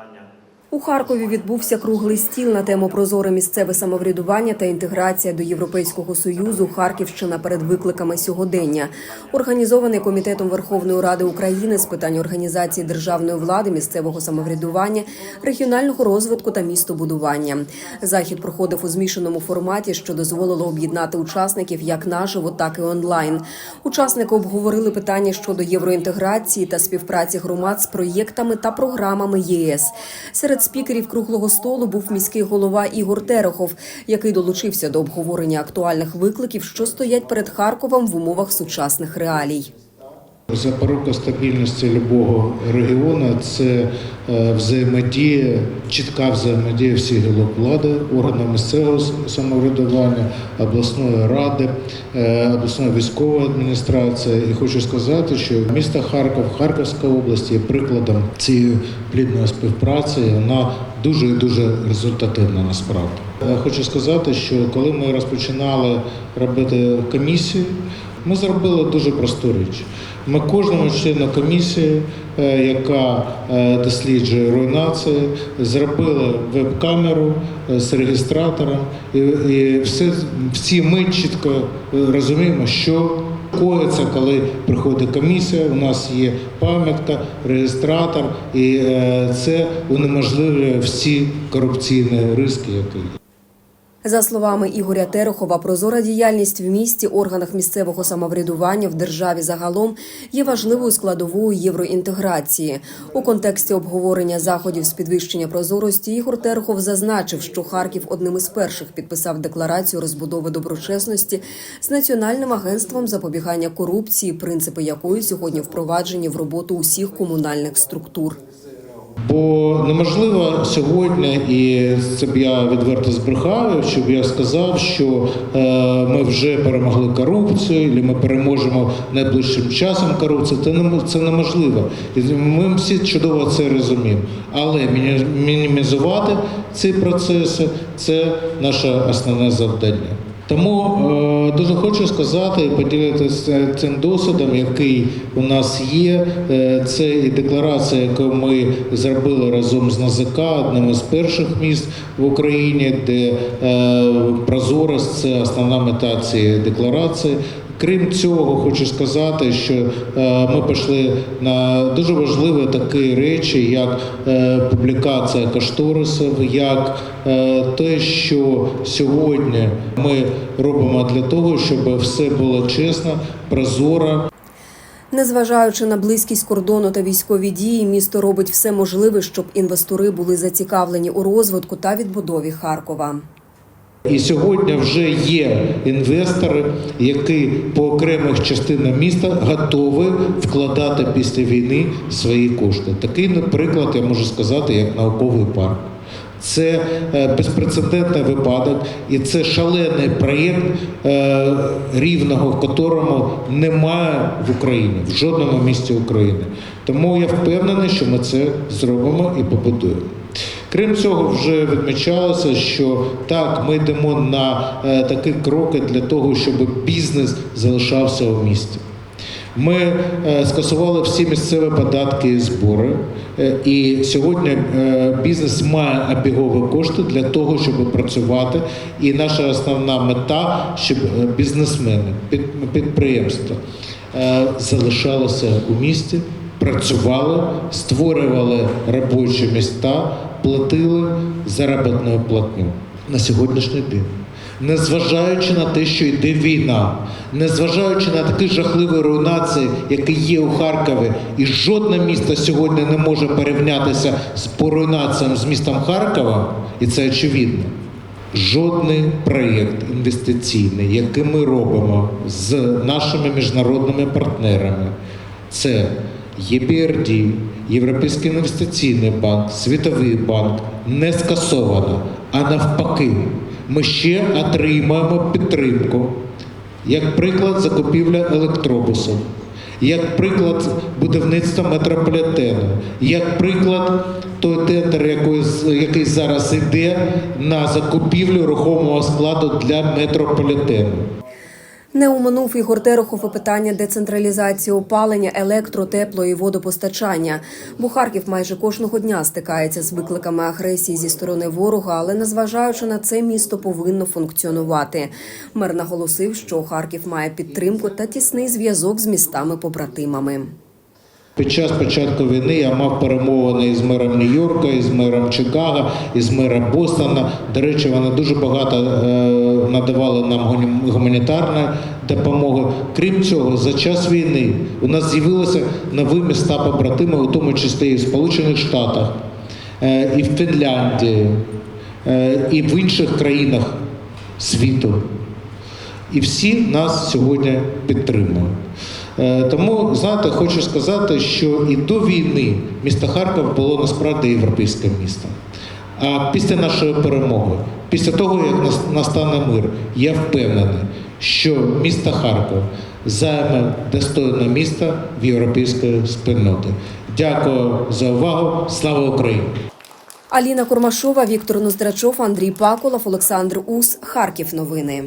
啊。У Харкові відбувся круглий стіл на тему прозоре місцеве самоврядування та інтеграція до Європейського союзу Харківщина перед викликами сьогодення. Організований комітетом Верховної Ради України з питань організації державної влади, місцевого самоврядування, регіонального розвитку та містобудування. Захід проходив у змішаному форматі, що дозволило об'єднати учасників як наживо, так і онлайн. Учасники обговорили питання щодо євроінтеграції та співпраці громад з проєктами та програмами ЄС. Серед спікерів круглого столу був міський голова Ігор Терехов, який долучився до обговорення актуальних викликів, що стоять перед Харковом в умовах сучасних реалій. Запорука стабільності любого регіону це е, взаємодія, чітка взаємодія всіх гілок влади, органів місцевого самоврядування, обласної ради, е, обласної військової адміністрації. І хочу сказати, що місто Харків, Харківська область є прикладом цієї плідної співпраці. Вона дуже і дуже результативна насправді. Е, Хочу сказати, що коли ми розпочинали робити комісію, ми зробили дуже просту річ. Ми кожному члену комісії, е, яка е, досліджує руйнації, зробили веб-камеру е, з реєстратором, і, все, всі ми чітко розуміємо, що коїться, коли приходить комісія. У нас є пам'ятка, реєстратор, і це унеможливлює всі корупційні риски, які є. За словами Ігоря Терехова, прозора діяльність в місті, органах місцевого самоврядування в державі загалом є важливою складовою євроінтеграції. У контексті обговорення заходів з підвищення прозорості Ігор Терехов зазначив, що Харків одним із перших підписав декларацію розбудови доброчесності з національним агентством запобігання корупції, принципи якої сьогодні впроваджені в роботу усіх комунальних структур. Бо неможливо сьогодні, і це б я відверто збрехав, щоб я сказав, що е, ми вже перемогли корупцію, і ми переможемо найближчим часом корупцію. Це не це неможливо. І ми всі чудово це розуміємо. Але міні- мінімізувати ці процеси це наше основне завдання. Тому е, дуже хочу сказати і поділитися цим досвідом, який у нас є. Е, це і декларація, яку ми зробили разом з НАЗК, одним із перших міст в Україні, де е, прозорість це основна мета цієї декларації. Крім цього, хочу сказати, що е, ми пішли на дуже важливі такі речі, як е, публікація кошторисів, як е, те, що сьогодні ми робимо для того, щоб все було чесно, прозоро, Незважаючи на близькість кордону та військові дії, місто робить все можливе, щоб інвестори були зацікавлені у розвитку та відбудові Харкова. І сьогодні вже є інвестори, які по окремих частинах міста готові вкладати після війни свої кошти. Такий, наприклад, я можу сказати, як науковий парк. Це е, безпрецедентний випадок, і це шалений проєкт, е, рівного в котрому немає в Україні, в жодному місті України. Тому я впевнений, що ми це зробимо і побудуємо. Крім цього, вже відмічалося, що так, ми йдемо на е, такі кроки для того, щоб бізнес залишався у місті. Ми е, скасували всі місцеві податки і збори, е, і сьогодні бізнес має обігові кошти для того, щоб працювати. І наша основна мета, щоб бізнесмени, під- підприємства залишалися у місті, працювали, створювали робочі міста, платили заробітну платню на сьогоднішній день. Незважаючи на те, що йде війна, незважаючи на такі жахливі руйнації, які є у Харкові, і жодне місто сьогодні не може порівнятися з по руйнаціям з містом Харкова, і це очевидно. Жодний проєкт інвестиційний, який ми робимо з нашими міжнародними партнерами, це ЄБРД, Європейський інвестиційний банк, Світовий банк, не скасовано, а навпаки, ми ще отримаємо підтримку. Як приклад, закупівля електробусів, як приклад будівництва метрополітену, як приклад той тендер, який, який зараз йде на закупівлю рухомого складу для метрополітену. Не уминув Ігор Терехов і питання децентралізації опалення, електро, тепло і водопостачання. Бо Харків майже кожного дня стикається з викликами агресії зі сторони ворога, але незважаючи на це, місто повинно функціонувати. Мер наголосив, що Харків має підтримку та тісний зв'язок з містами-побратимами. Під час початку війни я мав перемовини із мером Нью-Йорка, із мером Чикаго, із мером Бостона. До речі, вони дуже багато е, надавали нам гуманітарної допомоги. Крім цього, за час війни у нас з'явилися нові міста побратими, у тому числі і в Сполучених Штатах, е, і в Фінляндії, е, і в інших країнах світу. І всі нас сьогодні підтримують. Е, Тому, знаєте, хочу сказати, що і до війни місто Харків було насправді європейським містом. А після нашої перемоги, після того, як настане мир, я впевнений, що місто Харків займе достойне місто в європейської спільноти. Дякую за увагу. Слава Україні! Аліна Курмашова, Віктор Ноздрачов, Андрій Пакулов, Олександр Ус. Харків. Новини.